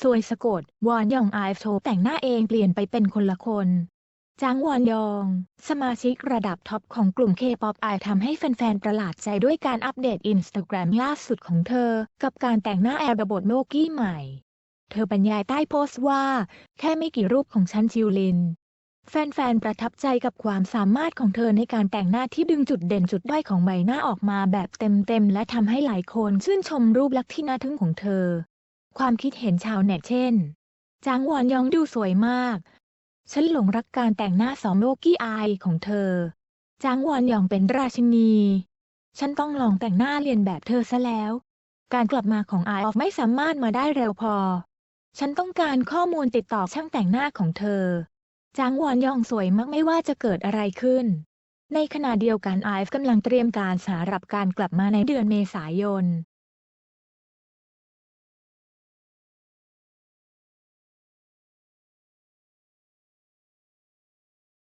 สวยสะกด วอนยองไอฟ์โชว์แต่งหน้าเองเปลี่ยนไปเป็นคนละคนจางวอนยอง สมาชิกระดับท็อปของกลุ่ม K-POP ไอทำให้แฟนๆ ประหลาดใจด้วยการอัปเดตอินสตาแกรมล่าสุดของเธอ กับการแต่งหน้าแอร์ระบบโลกี้ใหม่ เธอบรรยายใต้โพสต์ว่า แค่ไม่กี่รูปของฉันจิวลิน แฟนๆ ประทับใจกับความสามารถของเธอในการแต่งหน้าที่ดึงจุดเด่นจุดด้อยของใบหน้าออกมาแบบเต็มๆ และทำให้หลายคนชื่นชมรูปลักษณ์ที่น่าทึ่งของเธอ ความคิดเห็นชาวเน็ตเช่น จางวอนยองดูสวยมาก ฉันหลงรักการแต่งหน้าสองโลกี้อายของเธอ จางวอนยองเป็นราชินี ฉันต้องลองแต่งหน้าเรียนแบบเธอซะแล้ว การกลับมาของไอออฟไม่สามารถมาได้เร็วพอ ฉันต้องการข้อมูลติดต่อช่างแต่งหน้าของเธอ จางวอนยองสวยมากไม่ว่าจะเกิดอะไรขึ้น ในขณะเดียวกันไอฟ์กำลังเตรียมการสำหรับการกลับมาในเดือนเมษายน